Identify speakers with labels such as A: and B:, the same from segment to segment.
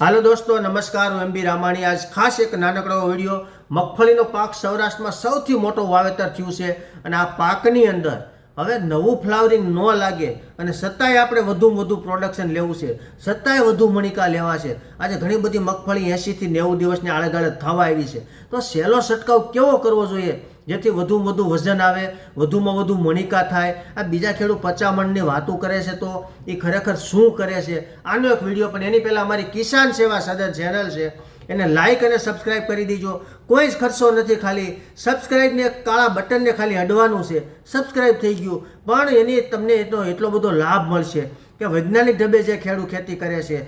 A: હાલો દોસ્તો, નમસ્કાર, હું એમ બી રામાણી. આજ ખાસ એક નાનકડો વીડિયો. મગફળીનો પાક સૌરાષ્ટ્રમાં સૌથી મોટો વાવેતર થયું છે અને આ પાકની અંદર હવે નવું ફ્લાવરિંગ ન લાગે અને સત્તાએ આપણે વધુમાં વધુ પ્રોડક્શન લેવું છે. સત્તાએ વધુ મણિકા લેવા છે. આજે ઘણી બધી મગફળી એંશીથી નેવું દિવસની આળેગાળે થવા આવી છે. તો સહેલો છંટકાવ કેવો કરવો જોઈએ? જેથી વધુમાં વધુ વજન આવે, વધુમાં વધુ મણિકા થાય. આ બીજા ખેડૂત પચામણની વાતો કરે છે તો એ ખરેખર શું કરે છે? આનો એક વીડિયો પણ એની પહેલાં અમારી કિસાન સેવા સદન ચેનલ છે. એને લાઈક અને સબસ્ક્રાઇબ કરી દીજો. કોઈ જ ખર્ચો નથી ખાલી. સબસ્ક્રાઇબને કાળા બટનને ખાલી અડવાનું છે. સબસ્ક્રાઇબ થઈ ગયું. પણ એની તમને એટલો એટલો બધો લાભ મળશે કે વૈજ્ઞાનિક ઢબે જે ખેડૂત ખેતી કરે છે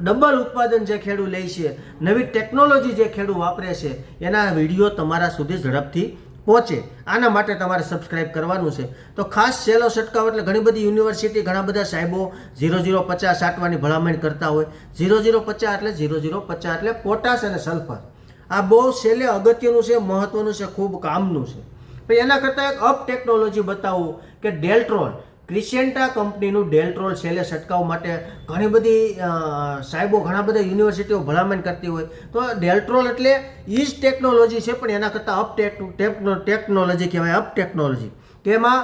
A: ડબલ ઉત્પાદન જે ખેડૂત લે છે, નવી ટેકનોલોજી જે ખેડૂત વાપરે છે, એના વીડિયો તમારા સુધી ઝડપથી પહોંચે. આના માટે તમારે સબસ્ક્રાઇબ કરવાનું છે. તો ખાસ સહેલો છટકાવ એટલે ઘણી બધી યુનિવર્સિટી ઘણા બધા સાહેબો ઝીરો ઝીરો પચાસ આટવાની ભલામણ કરતા હોય. ઝીરો ઝીરો પચાસ એટલે ઝીરો ઝીરો પચાસ એટલે પોટાશ અને સલ્ફર આ બહુ છેલ્લે અગત્યનું છે, મહત્વનું છે, ખૂબ કામનું છે. પણ એના કરતાં એક અપ ટેકનોલોજી બતાવું કે ડેલ્ટ્રોલ ક્રિસેન્ટા કંપનીનું ડેલ્ટ્રોલ છેલ્લે છંટકાવ માટે ઘણી બધી સાહેબો ઘણા બધા યુનિવર્સિટીઓ ભલામણ કરતી હોય. તો ડેલ્ટ્રોલ એટલે એ જ ટેકનોલોજી છે, પણ એના કરતાં અપ ટેક ટેકનોલોજી કહેવાય, અપ ટેકનોલોજી. કે એમાં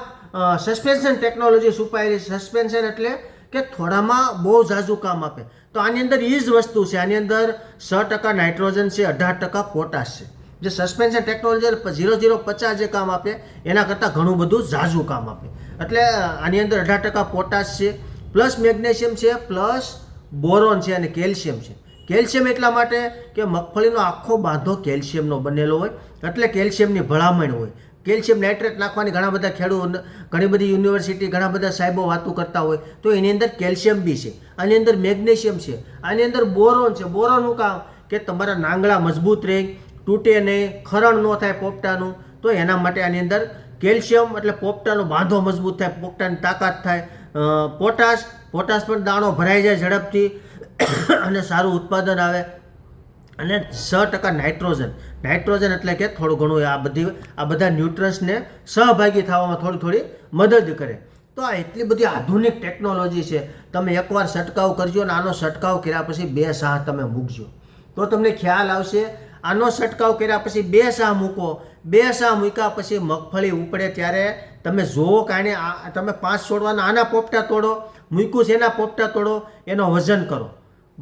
A: સસ્પેન્શન ટેકનોલોજી છુપાયેલી સસ્પેન્શન એટલે કે થોડામાં બહુ ઝાઝું કામ આપે. તો આની અંદર એ જ વસ્તુ છે. આની અંદર છ ટકા નાઇટ્રોજન છે, અઢાર ટકા પોટાશ છે. જે સસ્પેન્શન ટેકનોલોજી ઝીરો ઝીરો પચાસ જે કામ આપે, એના કરતાં ઘણું બધું ઝાઝું કામ આપે. એટલે આની અંદર અઢાર ટકા પોટાશ છે, પ્લસ મેગ્નેશિયમ છે, પ્લસ બોરોન છે અને કેલ્શિયમ છે. કેલ્શિયમ એટલા માટે કે મગફળીનો આખો બાંધો કેલ્શિયમનો બનેલો હોય, એટલે કેલ્શિયમની ભલામણ હોય. કેલ્શિયમ નાઇટ્રેટ નાખવાની ઘણા બધા ખેડૂત ઘણી બધી યુનિવર્સિટી, ઘણા બધા સાહેબો વાતો કરતા હોય, તો એની અંદર કેલ્શિયમ બી છે. આની અંદર મેગ્નેશિયમ છે. આની અંદર બોરોન છે. બોરોનનું કામ? કે તમારા નાંગળા મજબૂત રહે, તૂટે નહીં, ખરણ ન થાય પોપટાનું, તો એના માટે આની અંદર કેલ્શિયમ એટલે પોપટાનો બાંધો મજબૂત થાય, પોપટાની તાકાત થાય. પોટાશ પોટાશ પણ દાણો ભરાઈ જાય ઝડપથી અને સારું ઉત્પાદન આવે. અને છ ટકા નાઇટ્રોજન. નાઇટ્રોજન એટલે કે થોડું ઘણું આ બધી, આ બધા ન્યુટ્રન્સને સહભાગી થવામાં થોડી થોડી મદદ કરે. તો આ એટલી બધી આધુનિક ટેકનોલોજી છે. તમે એકવાર છંટકાવ કરજો અને આનો છંટકાવ કર્યા પછી બે સાહ તમે મૂકજો. તો તમને ખ્યાલ આવશે, આનો છંટકાવ કર્યા પછી બે સાહ મૂકો. બે સા મૂક્યા પછી મગફળી ઉપડે ત્યારે તમે જોવો કારણે તમે પાંચ છોડવાના આના પોપટા તોડો, મૂક્યું છે એના પોપટા તોડો, એનો વજન કરો.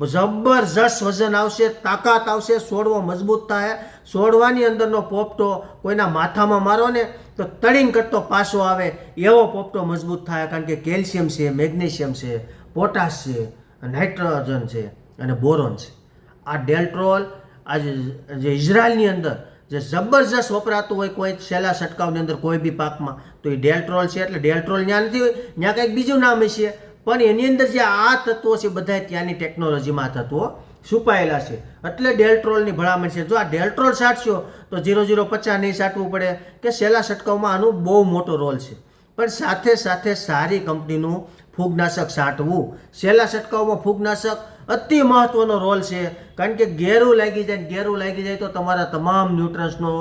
A: જબરજસ્ત વજન આવશે, તાકાત આવશે, સોડવો મજબૂત થાય. સોડવાની અંદરનો પોપટો કોઈના માથામાં મારો ને તો તળીંગ કરતો પાછો આવે, એવો પોપટો મજબૂત થાય, કારણ કે કેલ્શિયમ છે, મેગ્નેશિયમ છે, પોટાશ છે, નાઇટ્રોજન છે અને બોરોન છે. આ ડેલ્ટ્રોલ આ જે- જે ઇઝરાયલની અંદર જે જબરજસ્ત વપરાતું હોય કોઈ છેલ્લા છંટકાવની અંદર કોઈ બી પાકમાં, તો એ ડેલ્ટ્રોલ છે એટલે ડેલ્ટ્રોલ ત્યાં નથી હોય ત્યાં કંઈક બીજું નામ છે. પણ એની અંદર જે આ તત્વો છે બધા ત્યાંની ટેકનોલોજીમાં આ તત્વો છુપાયેલા છે. એટલે ડેલ્ટ્રોલની ભલામણ છે. જો આ ડેલ્ટ્રોલ છાંટશો તો ઝીરો ઝીરો પચાસ નહીં છાંટવું પડે કે છેલ્લા છંટકાવમાં આનું બહુ મોટો રોલ છે. પણ સાથે સાથે સારી કંપનીનું ફૂગનાશક છાંટવું છેલ્લા છંટકાવમાં ફૂગનાશક અતિ મહત્ત્વનો રોલ છે. કારણ કે ગેરું લાગી જાય ગેરું લાગી જાય તો તમારા તમામ ન્યુટ્રન્સનો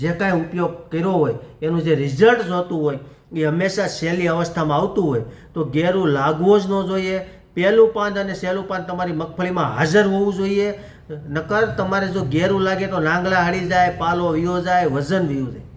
A: જે કાંઈ ઉપયોગ કર્યો હોય, એનું જે રિઝલ્ટ જોતું હોય, એ હંમેશા સહેલી અવસ્થામાં આવતું હોય, તો ગેરું લાગવું જ ન જોઈએ. પહેલું પાંદ અને સહેલું પાંદ તમારી મગફળીમાં હાજર હોવું જોઈએ. નકર તમારે જો ગેરું લાગે તો નાંગલા હળી જાય, પાલો વીયો જાય, વજન વીયું જાય.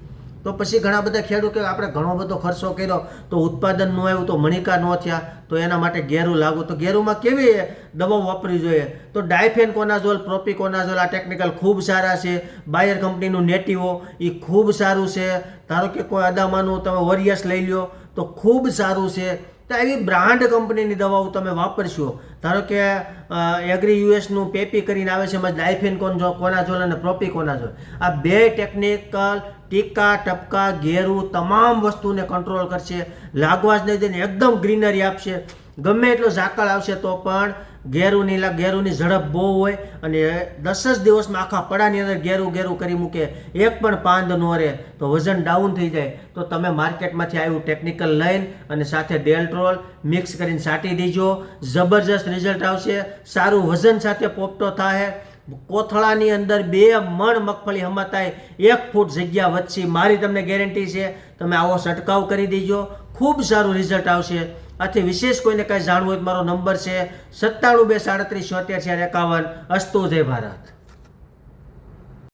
A: તો પછી ઘણા બધા ખેડૂતો આપણે ઘણો બધો ખર્ચો કર્યો તો ઉત્પાદન ન આવ્યું તો મણિકા ન થયા, તો એના માટે ગેરું લાગુ. તો ગેરુમાં કેવી દવાઓ વાપરવી જોઈએ? તો ડાયફેન કોનાઝોલ પ્રોપિકોનાઝોલ, આ ટેકનિકલ ખૂબ સારા છે. બાયર કંપનીનું નેટિવો એ ખૂબ સારું છે. ધારો કે કોઈ અદામાનું તમે વરિયસ લઈ લ્યો, તો ખૂબ સારું છે. તો એવી બ્રાન્ડ કંપનીની દવાઓ તમે વાપરશો. ધારો કે એગ્રી યુએસનું પેપી કરીને આવે છે, એમાં ડાયફેન કોનજો કોનાઝોલ અને પ્રોપિકોનાઝોલ. આ બે ટેકનિકલ ટીકા, ટપકા, ઘેરું તમામ વસ્તુને કંટ્રોલ કરશે. લાગવા જ નહીં દઈને એકદમ ગ્રીનરી આપશે. ગમે એટલો ઝાકળ આવશે તો પણ ઘેરુંની લા ઘેરુંની ઝડપ બહુ હોય અને દસ જ દિવસમાં આખા પડાની અંદર ઘેરું ઘેરું કરી મૂકે, એક પણ પાંદ ન રહે, તો વજન ડાઉન થઈ જાય. તો તમે માર્કેટમાંથી આવ્યું ટેકનિકલ લઈને અને સાથે ડેલ્ટ્રોલ મિક્સ કરીને સાટી દીજો. જબરજસ્ત રિઝલ્ટ આવશે. સારું વજન સાથે પોપટો થાય કોથળાની અંદર બે મણ મગફળી હમાતાય. એક ફૂટ જગ્યા વધશે મારી તમને ગેરંટી છે. તમે આવો છંટકાવ કરી દેજો. ખૂબ સારું રિઝલ્ટ આવશે. આથી વિશેષ કોઈને કાંઈ જાણવું હોય મારો નંબર છે સત્તાણું બે સાડત્રીસ છોતેર ચાર એકાવન. અસ્તુ જય ભારત.